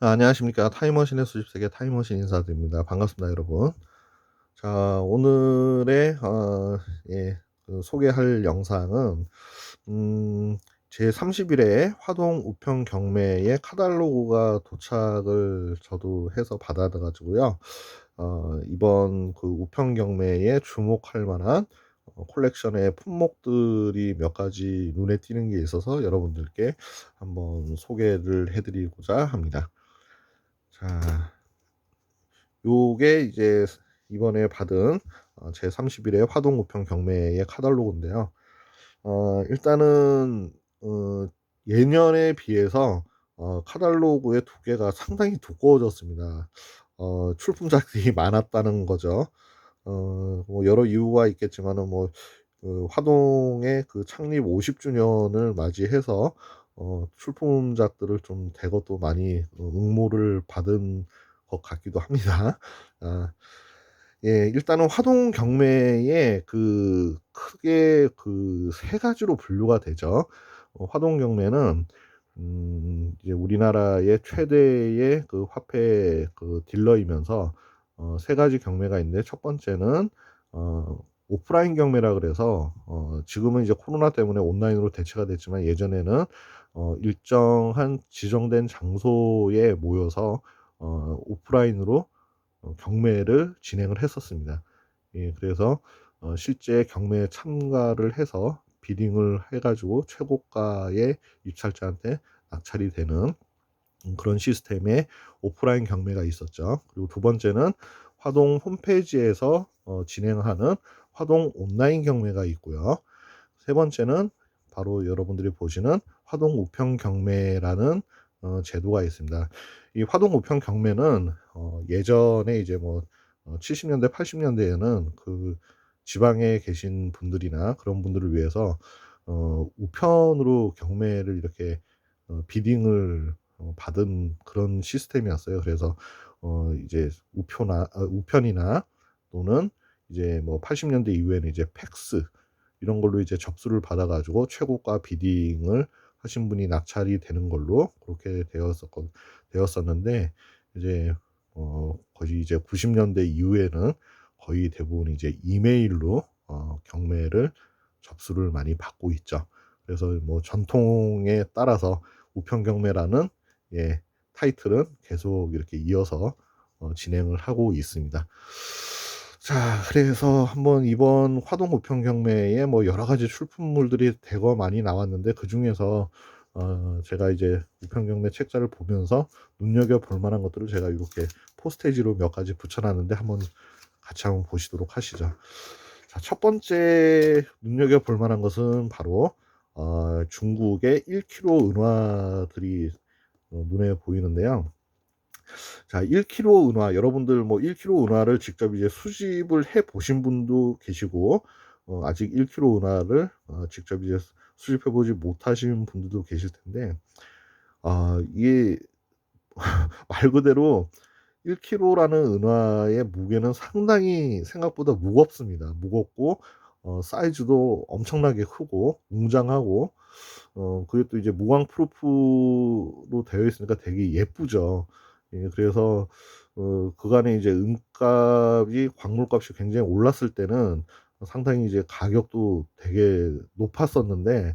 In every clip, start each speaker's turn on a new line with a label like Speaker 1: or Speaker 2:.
Speaker 1: 아, 안녕하십니까. 타임머신의 수집세계 타임머신 인사드립니다. 반갑습니다, 여러분. 자, 오늘의, 어, 예, 그 소개할 영상은, 음, 제 30일에 화동 우평 경매에 카달로그가 도착을 저도 해서 받아가지고요. 어, 이번 그 우평 경매에 주목할 만한 어, 콜렉션의 품목들이 몇 가지 눈에 띄는 게 있어서 여러분들께 한번 소개를 해드리고자 합니다. 자, 요게 이제 이번에 받은 어, 제 30일의 화동 우평 경매의 카달로그인데요. 어, 일단은 어, 예년에 비해서 어, 카달로그의 두께가 상당히 두꺼워졌습니다. 어, 출품작들이 많았다는 거죠. 어, 뭐 여러 이유가 있겠지만은 뭐 그 화동의 그 창립 50주년을 맞이해서 어, 출품작들을 좀 대거 또 많이 어, 응모를 받은 것 같기도 합니다. 아, 예, 일단은 화동 경매에 그 크게 그 세 가지로 분류가 되죠. 어, 화동 경매는 음, 이제 우리나라의 최대의 그 화폐 그 딜러이면서 어, 세 가지 경매가 있는데 첫 번째는 어, 오프라인 경매라 그래서 어, 지금은 이제 코로나 때문에 온라인으로 대체가 됐지만 예전에는 어, 일정한 지정된 장소에 모여서 어, 오프라인으로 어, 경매를 진행을 했었습니다. 예, 그래서 어, 실제 경매에 참가를 해서 비딩을 해가지고 최고가의 입찰자한테 낙찰이 되는 그런 시스템의 오프라인 경매가 있었죠. 그리고 두 번째는 화동 홈페이지에서 어, 진행하는 화동 온라인 경매가 있고요. 세 번째는 바로 여러분들이 보시는 화동 우평 경매라는 어, 제도가 있습니다. 이 화동 우평 경매는 어, 예전에 이제 뭐 70년대, 80년대에는 그 지방에 계신 분들이나 그런 분들을 위해서 어, 우편으로 경매를 이렇게 어, 비딩을 어, 받은 그런 시스템이었어요. 그래서 어, 이제 우표나 어, 우편이나 또는 이제 뭐 80년대 이후에는 이제 팩스 이런 걸로 이제 접수를 받아가지고 최고가 비딩을 하신 분이 낙찰이 되는 걸로 그렇게 되었었 되었었는데 이제 어 거의 이제 90년대 이후에는 거의 대부분 이제 이메일로 어 경매를 접수를 많이 받고 있죠. 그래서 뭐 전통에 따라서 우편 경매라는 예 타이틀은 계속 이렇게 이어서 어 진행을 하고 있습니다. 자, 그래서 한번 이번 화동 우편 경매에 뭐 여러 가지 출품물들이 대거 많이 나왔는데 그 중에서 어, 제가 이제 우편 경매 책자를 보면서 눈여겨 볼 만한 것들을 제가 이렇게 포스테이지로 몇 가지 붙여놨는데 한번 같이 한번 보시도록 하시죠. 자, 첫 번째 눈여겨 볼 만한 것은 바로 어, 중국의 1kg 은화들이 어, 눈에 보이는데요. 자, 1kg 은화 여러분들 뭐 1kg 은화를 직접 이제 수집을 해 보신 분도 계시고 어, 아직 1kg 은화를 어, 직접 이제 수집해 보지 못하신 분들도 계실 텐데 아, 이게 말 그대로 1kg라는 은화의 무게는 상당히 생각보다 무겁습니다. 무겁고 어, 사이즈도 엄청나게 크고 웅장하고 어, 그게 또 이제 무광 프루프로 되어 있으니까 되게 예쁘죠. 예, 그래서 어, 그간에 이제 은값이 광물값이 굉장히 올랐을 때는 상당히 이제 가격도 되게 높았었는데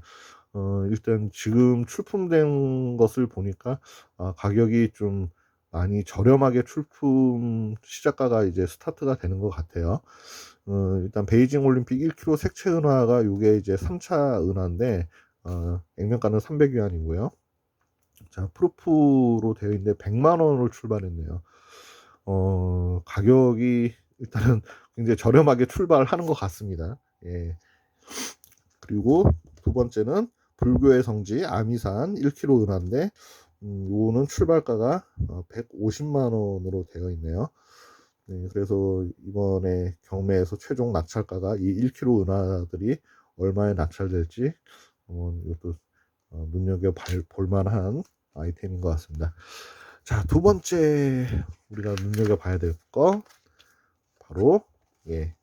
Speaker 1: 어, 일단 지금 출품된 것을 보니까 아, 가격이 좀 많이 저렴하게 출품 시작가가 이제 스타트가 되는 것 같아요. 어, 일단 베이징 올림픽 1kg 색채 은화가 이게 이제 3차 은화인데 어, 액면가는 300위안이고요. 자, 프루프로 되어 있는데 100만 원으로 출발했네요. 어, 가격이 일단은 굉장히 저렴하게 출발하는 것 같습니다. 예. 그리고 두 번째는 불교의 성지 아미산 1kg 은하인데 음, 요거는 출발가가 150만 어, 원으로 되어 있네요. 네, 그래서 이번에 경매에서 최종 낙찰가가 이 1kg 은하들이 얼마에 낙찰될지 어, 이것도 어, 눈여겨 볼 만한 아이템인 것 같습니다. 자, 두 번째 우리가 눈여겨 봐야 될 거 바로 예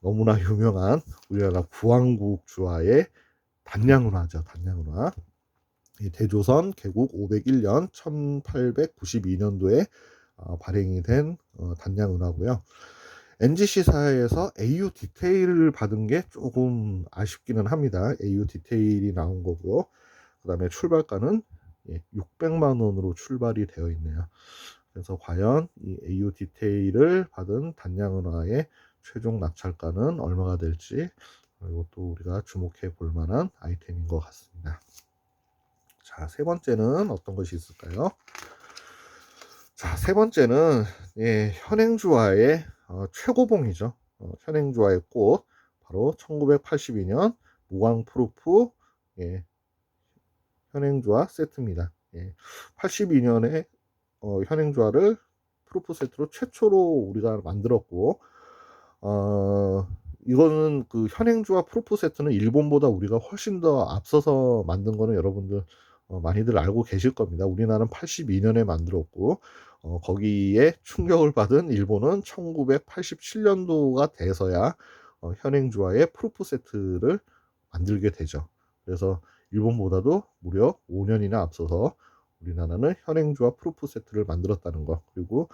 Speaker 1: 너무나 유명한 우리나라 구왕국 주화의 단양운하죠. 단양운하. 이 대조선 개국 501년 1892년도에 어, 발행이 된 어, 단양 은하고요. NGC사에서 AU 디테일을 받은 게 조금 아쉽기는 합니다. AU 디테일이 나온 거고요. 그 다음에 출발가는 예, 600만 원으로 출발이 되어 있네요. 그래서 과연 이 AU 디테일을 받은 단양은화의 최종 낙찰가는 얼마가 될지 이것도 우리가 주목해 볼 만한 아이템인 것 같습니다. 자, 세 번째는 어떤 것이 있을까요? 자, 세 번째는 예, 현행주화의 어, 최고봉이죠. 어, 현행주화의 꽃 바로 1982년 무광 프루프 예, 현행주화 세트입니다. 예, 82년에 어, 현행주화를 프루프 세트로 최초로 우리가 만들었고 어, 이거는 그 현행주화 프루프 세트는 일본보다 우리가 훨씬 더 앞서서 만든 거는 여러분들 어, 많이들 알고 계실 겁니다. 우리나라는 82년에 만들었고 어, 거기에 충격을 받은 일본은 1987년도가 돼서야 어, 현행주화의 프루프 세트를 만들게 되죠. 그래서 일본보다도 무려 5년이나 앞서서 우리나라는 현행주화 프루프 세트를 만들었다는 거 그리고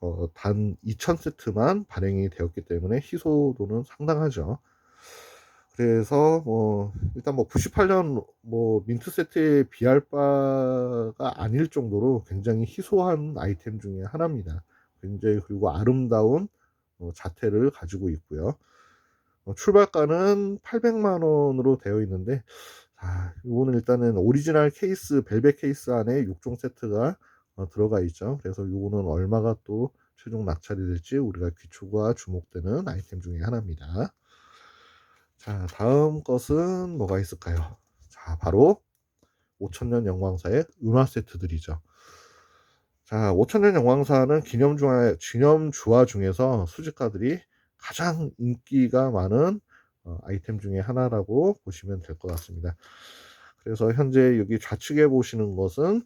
Speaker 1: 어, 단 2000세트만 발행이 되었기 때문에 희소도는 상당하죠. 그래서 뭐 일단 뭐 98년 뭐 민트 세트에 비할 바가 아닐 정도로 굉장히 희소한 아이템 중에 하나입니다. 굉장히 그리고 아름다운 어, 자태를 가지고 있고요. 어, 출발가는 800만 원으로 되어 있는데 아, 이거는 일단은 오리지널 케이스 벨벳 케이스 안에 6종 세트가 어, 들어가 있죠. 그래서 이거는 얼마가 또 최종 낙찰이 될지 우리가 귀추가 주목되는 아이템 중에 하나입니다. 자, 다음 것은 뭐가 있을까요? 자, 바로 5천년 영광사의 은화 세트들이죠. 자, 5천년 영광사는 기념주화, 기념주화 중에서 수집가들이 가장 인기가 많은 어, 아이템 중에 하나라고 보시면 될 것 같습니다. 그래서 현재 여기 좌측에 보시는 것은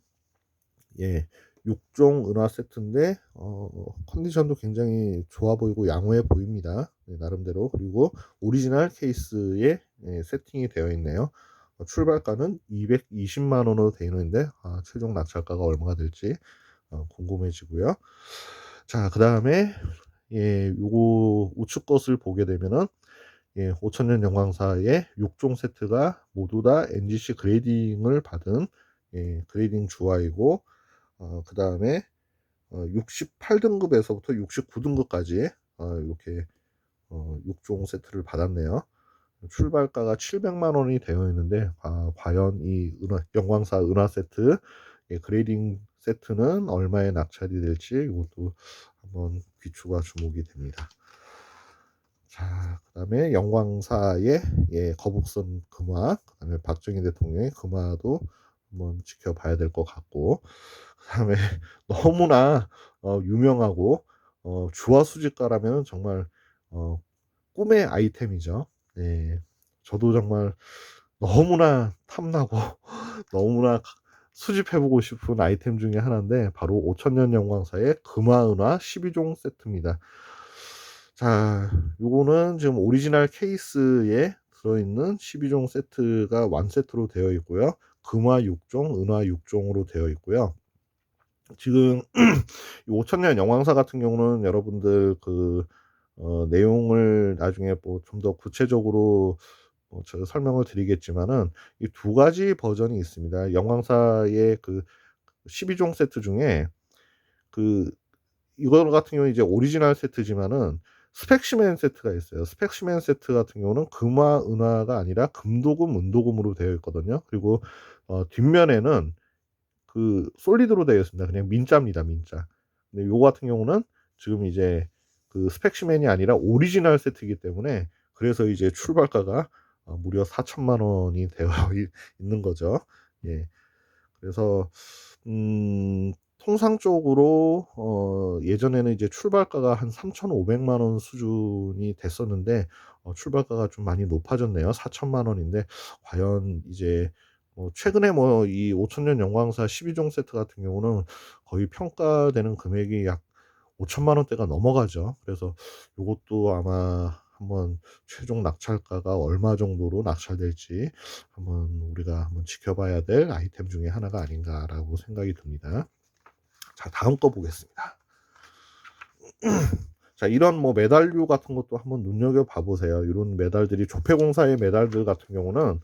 Speaker 1: 예, 6종 은화 세트인데 어, 컨디션도 굉장히 좋아 보이고 양호해 보입니다. 네, 나름대로 그리고 오리지널 케이스에 예, 세팅이 되어 있네요. 어, 출발가는 220만 원으로 되어 있는데 아, 최종 낙찰가가 얼마가 될지 어, 궁금해지고요. 자, 그 다음에 예, 요거 우측 것을 보게 되면은 예, 5천년 영광사의 6종 세트가 모두 다 NGC 그레이딩을 받은 예, 그레이딩 주화이고 어, 그 다음에 어, 68등급에서부터 69등급까지 어, 이렇게 어, 6종 세트를 받았네요. 출발가가 700만 원이 되어 있는데 아, 과연 이 은하, 영광사 은하 세트 예, 그레이딩 세트는 얼마에 낙찰이 될지 이것도 한번 귀추가 주목이 됩니다. 자, 그 다음에 영광사의 예, 거북선 금화, 그 다음에 박정희 대통령의 금화도 한번 지켜봐야 될 것 같고, 그 다음에 너무나 어, 유명하고 어, 주화 수집가라면 정말 어, 꿈의 아이템이죠. 예, 저도 정말 너무나 탐나고 너무나 수집해보고 싶은 아이템 중에 하나인데 바로 5천년 영광사의 금화은화 12종 세트입니다. 자, 요거는 지금 오리지널 케이스에 들어있는 12종 세트가 완 세트로 되어 있고요. 금화 6종, 은화 6종으로 되어 있고요. 지금 5천년 영광사 같은 경우는 여러분들 그 어, 내용을 나중에 뭐 좀 더 구체적으로 뭐 제가 설명을 드리겠지만은 이 두 가지 버전이 있습니다. 영광사의 그 12종 세트 중에 그 이거 같은 경우는 이제 오리지널 세트지만은 스펙시맨 세트가 있어요. 스펙시맨 세트 같은 경우는 금화, 은화가 아니라 금도금, 은도금으로 되어 있거든요. 그리고 어, 뒷면에는 그 솔리드로 되어 있습니다. 그냥 민자입니다, 민자. 근데 요거 같은 경우는 지금 이제 그 스펙시맨이 아니라 오리지널 세트이기 때문에 그래서 이제 출발가가 어, 무려 4천만 원이 되어 있는 거죠. 예. 그래서 음 통상적으로 어 예전에는 이제 출발가가 한 3,500만 원 수준이 됐었는데 어 출발가가 좀 많이 높아졌네요. 4천만 원인데 과연 이제 뭐 최근에 뭐 이 5천년 영광사 12종 세트 같은 경우는 거의 평가되는 금액이 약 5천만 원대가 넘어가죠. 그래서 요것도 아마 한번 최종 낙찰가가 얼마 정도로 낙찰될지 한번 우리가 한번 지켜봐야 될 아이템 중에 하나가 아닌가라고 생각이 듭니다. 자, 다음 거 보겠습니다. 자, 이런 뭐 메달류 같은 것도 한번 눈여겨 봐보세요. 이런 메달들이 조폐공사의 메달들 같은 경우는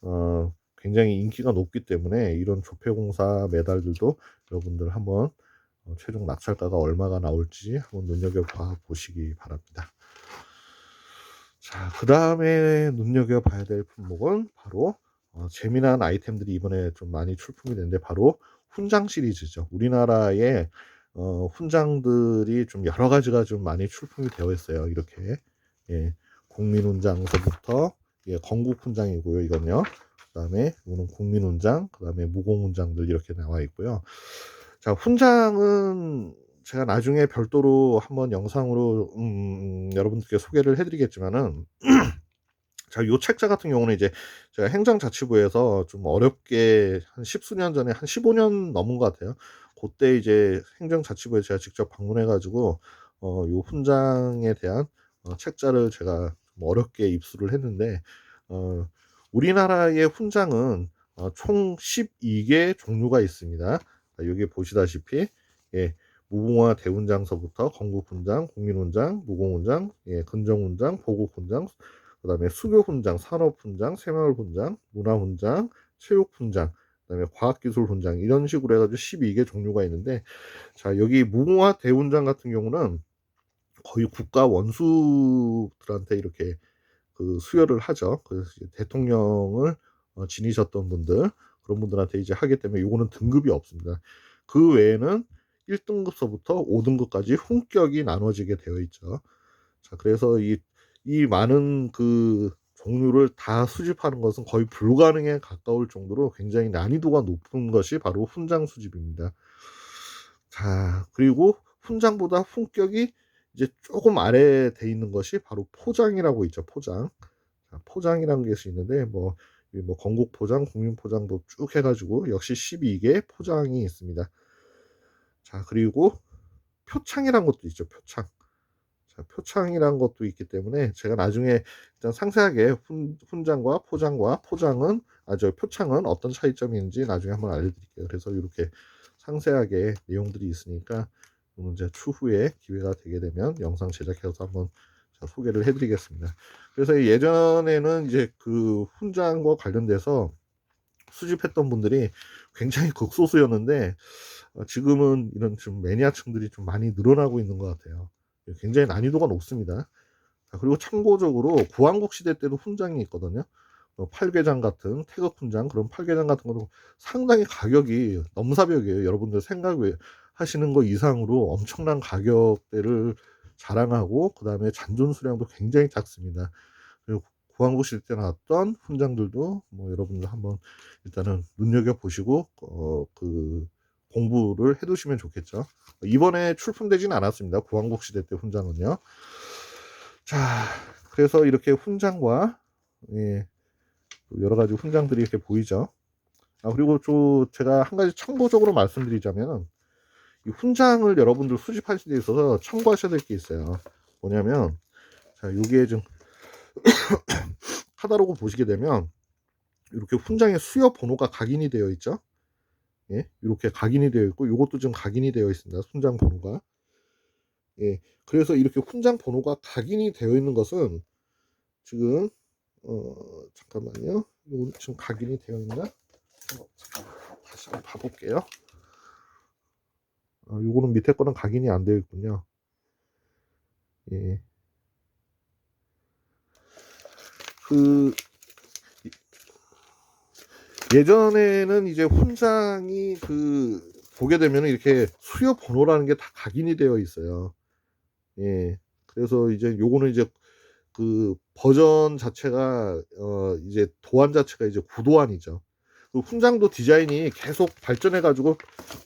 Speaker 1: 어, 굉장히 인기가 높기 때문에 이런 조폐공사 메달들도 여러분들 한번 어, 최종 낙찰가가 얼마가 나올지 한번 눈여겨봐 보시기 바랍니다. 자, 그 다음에 눈여겨봐야 될 품목은 바로 어, 재미난 아이템들이 이번에 좀 많이 출품이 됐는데 바로 훈장 시리즈죠. 우리나라에 어, 훈장들이 좀 여러 가지가 좀 많이 출품이 되어 있어요. 이렇게 예, 국민훈장서부터 예, 건국 훈장이고요. 이건요. 그다음에 이거는 국민훈장, 그다음에 무공훈장들 이렇게 나와 있고요. 자, 훈장은 제가 나중에 별도로 한번 영상으로 음, 여러분들께 소개를 해드리겠지만은 자, 요 책자 같은 경우는 이제 제가 행정자치부에서 좀 어렵게 한 십수년 전에 한 15년 넘은 것 같아요. 그때 이제 행정자치부에 제가 직접 방문해가지고 어, 요 훈장에 대한 어, 책자를 제가 좀 어렵게 입수를 했는데 어, 우리나라의 훈장은 어, 총 12개 종류가 있습니다. 여기 보시다시피 예, 무궁화 대훈장서부터 건국훈장, 국민훈장, 무공훈장, 예, 근정훈장, 보국훈장, 그 다음에 수교훈장, 산업훈장, 새마을훈장, 문화훈장, 체육훈장, 그 다음에 과학기술훈장 이런 식으로 해가지고 12개 종류가 있는데 자 여기 무궁화 대훈장 같은 경우는 거의 국가 원수들한테 이렇게 그 수여를 하죠. 그래서 대통령을 어, 지니셨던 분들 그런 분들한테 이제 하기 때문에 요거는 등급이 없습니다. 그 외에는 1등급서부터 5등급까지 훈격이 나눠지게 되어 있죠. 자, 그래서 이, 이 많은 그 종류를 다 수집하는 것은 거의 불가능에 가까울 정도로 굉장히 난이도가 높은 것이 바로 훈장 수집입니다. 자, 그리고 훈장보다 훈격이 이제 조금 아래에 돼 있는 것이 바로 포장이라고 있죠. 포장. 자, 포장이라는 것이 있는데 뭐, 뭐 건국 포장, 국민 포장도 쭉 해가지고 역시 12개 포장이 있습니다. 자, 그리고 표창이란 것도 있죠. 표창. 자, 표창이란 것도 있기 때문에 제가 나중에 일단 상세하게 훈, 훈장과 포장과 포장은 아 저 표창은 어떤 차이점이 있는지 나중에 한번 알려드릴게요. 그래서 이렇게 상세하게 내용들이 있으니까 이제 추후에 기회가 되게 되면 영상 제작해서 한번 소개를 해드리겠습니다. 그래서 예전에는 이제 그 훈장과 관련돼서 수집했던 분들이 굉장히 극소수였는데 어, 지금은 이런 좀 매니아층들이 좀 많이 늘어나고 있는 것 같아요. 굉장히 난이도가 높습니다. 그리고 참고적으로 구왕국 시대 때도 훈장이 있거든요. 어, 팔계장 같은 태극 훈장 그런 팔계장 같은 것도 상당히 가격이 넘사벽이에요. 여러분들 생각 하시는 거 이상으로 엄청난 가격대를 자랑하고 그 다음에 잔존 수량도 굉장히 작습니다. 그리고 시대 때 나왔던 훈장들도 뭐 여러분들 한번 일단은 눈여겨 보시고 어 그 공부를 해두시면 좋겠죠. 이번에 출품되진 않았습니다. 구왕국 시대 때 훈장은요. 자, 그래서 이렇게 훈장과 예, 여러 가지 훈장들이 이렇게 보이죠. 아, 그리고 또 제가 한 가지 참고적으로 말씀드리자면 이 훈장을 여러분들 수집하실 때 있어서 참고하셔야 될 게 있어요. 뭐냐면 자, 여기에 좀 카다로그 보시게 되면 이렇게 훈장의 수여 번호가 각인이 되어 있죠. 예, 이렇게 각인이 되어 있고 이것도 좀 각인이 되어 있습니다. 훈장 번호가. 예, 그래서 이렇게 훈장 번호가 각인이 되어 있는 것은 지금 어 잠깐만요. 지금 각인이 되어 있나? 어, 다시 한번 봐볼게요. 어, 요거는 밑에 거는 각인이 안 되어 있군요. 예. 그 예전에는 이제 훈장이 그 보게 되면 이렇게 수요 번호라는 게 다 각인이 되어 있어요. 예. 그래서 이제 요거는 이제 그 버전 자체가 어 이제 도안 자체가 이제 구도안이죠. 그 훈장도 디자인이 계속 발전해 가지고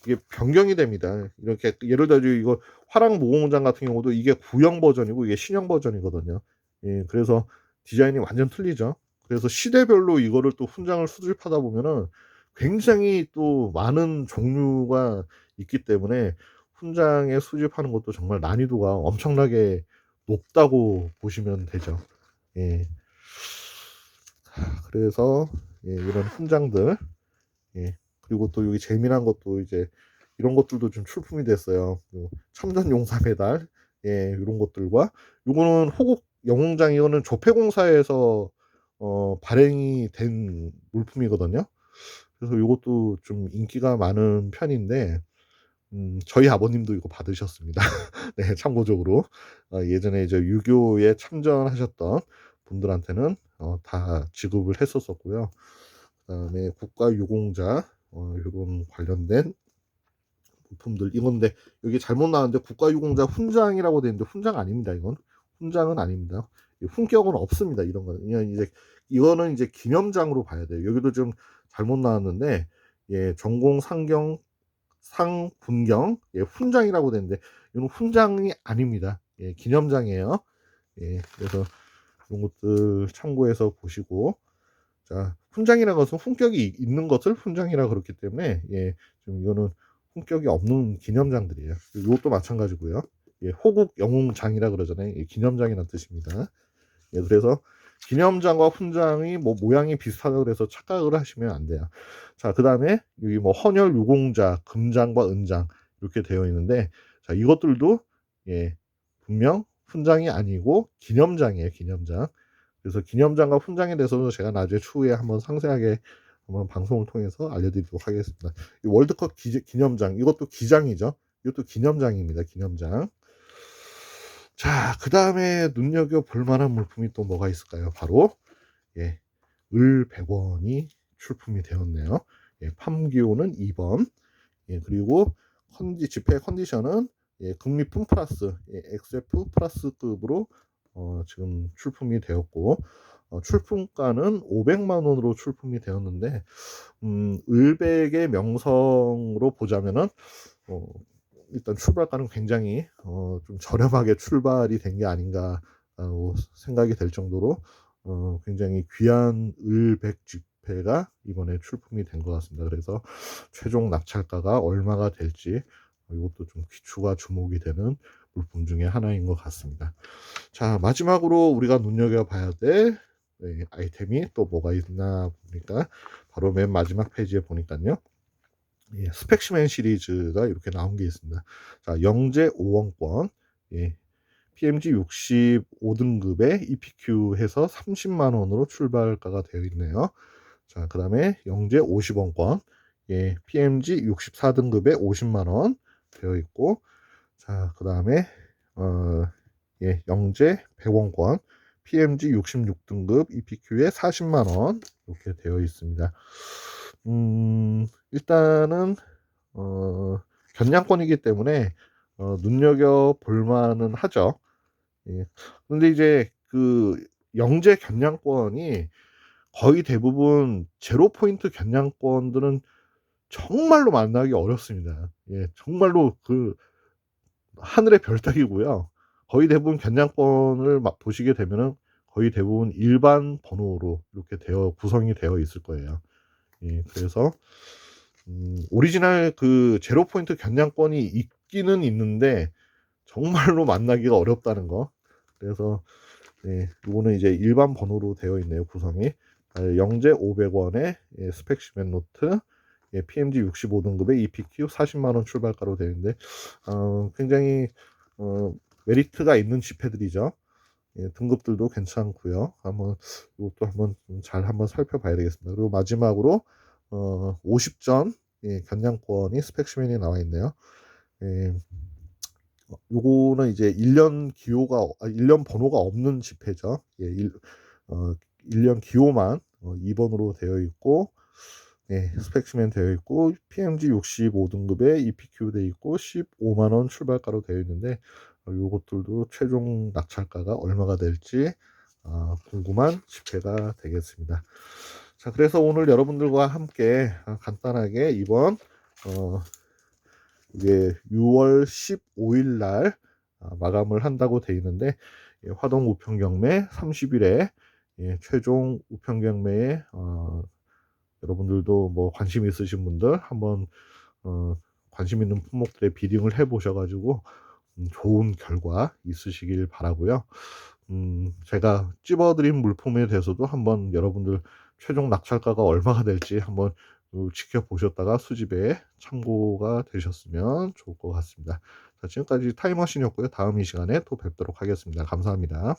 Speaker 1: 이게 변경이 됩니다. 이렇게 예를 들어 이거 화랑 모공장 같은 경우도 이게 구형 버전이고 이게 신형 버전이거든요. 예. 그래서 디자인이 완전 틀리죠. 그래서 시대별로 이거를 또 훈장을 수집하다 보면은 굉장히 또 많은 종류가 있기 때문에 훈장에 수집하는 것도 정말 난이도가 엄청나게 높다고 보시면 되죠. 예. 그래서 예, 이런 훈장들 예. 그리고 또 여기 재미난 것도 이제 이런 것들도 좀 출품이 됐어요. 요 참전 용사 메달 예, 이런 것들과 요거는 호국 영웅장 이거는 조폐공사에서 어, 발행이 된 물품이거든요. 그래서 요것도 좀 인기가 많은 편인데 음, 저희 아버님도 이거 받으셨습니다. 네, 참고적으로 어, 예전에 이제 유교에 참전하셨던 분들한테는 어, 다 지급을 했었었고요. 그 다음에 국가 유공자 어, 이런 관련된 부품들 이건데 여기 잘못 나왔는데 국가 유공자 훈장이라고 되어 있는데 훈장 아닙니다. 이건 훈장은 아닙니다. 훈격은 없습니다. 이런 거는 그냥 이제 이거는 이제 기념장으로 봐야 돼요. 여기도 좀 잘못 나왔는데 예, 전공 상경 상분경 예, 훈장이라고 되는데 이건 훈장이 아닙니다. 예, 기념장이에요. 예, 그래서 이런 것들 참고해서 보시고 자 훈장이라는 것은 훈격이 있는 것을 훈장이라 그렇기 때문에 예, 좀 이거는 품격이 없는 기념장들이에요. 이것도 마찬가지고요. 예, 호국 영웅장이라 그러잖아요. 예, 기념장이라는 뜻입니다. 예, 그래서 기념장과 훈장이 뭐 모양이 비슷하다고 그래서 착각을 하시면 안 돼요. 자, 그 다음에 여기 뭐 헌혈 유공자, 금장과 은장 이렇게 되어 있는데 자, 이것들도 예, 분명 훈장이 아니고 기념장이에요, 기념장. 그래서 기념장과 훈장에 대해서는 제가 나중에 추후에 한번 상세하게 한번 방송을 통해서 알려드리도록 하겠습니다. 월드컵 기, 기념장 이것도 기장이죠. 이것도 기념장입니다. 기념장. 자, 그 다음에 눈여겨 볼 만한 물품이 또 뭐가 있을까요? 바로 예, 을 100원이 출품이 되었네요. 예, 팜기호는 2번. 예, 그리고 컨디 집회 컨디션은 예, 금리품 플러스 예, XF 플러스급으로 어, 지금 출품이 되었고 어, 출품가는 500만 원으로 출품이 되었는데 음, 을백의 명성으로 보자면은 어, 일단 출발가는 굉장히 어, 좀 저렴하게 출발이 된 게 아닌가 생각이 될 정도로 어, 굉장히 귀한 을백 집회가 이번에 출품이 된 것 같습니다. 그래서 최종 낙찰가가 얼마가 될지 이것도 좀 귀추가 주목이 되는 물품 중에 하나인 것 같습니다. 자 마지막으로 우리가 눈여겨봐야 될 네, 아이템이 또 뭐가 있나 보니까 바로 맨 마지막 페이지에 보니까요. 예, 스펙시맨 시리즈가 이렇게 나온 게 있습니다. 자, 영재 5원권, 예, PMG 65등급의 EPQ 해서 30만 원으로 출발가가 되어 있네요. 자, 그 다음에 영재 50원권, 예, PMG 64등급에 50만 원 되어 있고, 자, 그 다음에 어, 예, 영재 100원권, PMG 66등급 EPQ에 40만원 이렇게 되어 있습니다. 음, 일단은 어, 견량권이기 때문에 어, 눈여겨 볼만은 하죠. 예. 근데 이제 그 영재 견량권이 거의 대부분 제로 포인트 견량권들은 정말로 만나기 어렵습니다. 예, 정말로 그 하늘의 별 따기고요. 거의 대부분 견장권을 막 보시게 되면은 거의 대부분 일반 번호로 이렇게 되어 구성이 되어 있을 거예요. 예, 그래서 음, 오리지널 그 제로 포인트 견장권이 있기는 있는데 정말로 만나기가 어렵다는 거. 그래서 예, 이거는 이제 일반 번호로 되어 있네요 구성이. 아, 영재 500원에 예, 스펙시맨 노트, 예, PMG 65등급의 EPQ 40만원 출발가로 되어 있는데 어, 굉장히 어, 메리트가 있는 지폐들이죠. 예, 등급들도 괜찮고요. 한번 이것도 한번 잘 한번 살펴봐야 되겠습니다. 그리고 마지막으로 어, 50전 예, 견량권이 스펙시맨이 나와 있네요. 예, 요거는 이제 1년 기호가 아, 1년 번호가 없는 지폐죠. 예, 1, 어, 1년 기호만 어, 2번으로 되어 있고 예, 스펙시맨 되어 있고 PMG 65등급에 EPQ 되어 있고 15만 원 출발가로 되어 있는데 요것들도 최종 낙찰가가 얼마가 될지 어, 궁금한 집회가 되겠습니다. 자, 그래서 오늘 여러분들과 함께 아, 간단하게 이번 어, 이게 6월 15일 날 아, 마감을 한다고 되어 있는데 예, 화동 우편 경매 30일에 예, 최종 우편 경매에 어, 여러분들도 뭐 관심 있으신 분들 한번 어, 관심 있는 품목들의 비딩을 해 보셔가지고 음 좋은 결과 있으시길 바라고요. 음 제가 찝어 드린 물품에 대해서도 한번 여러분들 최종 낙찰가가 얼마가 될지 한번 그 지켜보셨다가 수집에 참고가 되셨으면 좋을 것 같습니다. 자 지금까지 타임머신이었고요. 다음 이 시간에 또 뵙도록 하겠습니다. 감사합니다.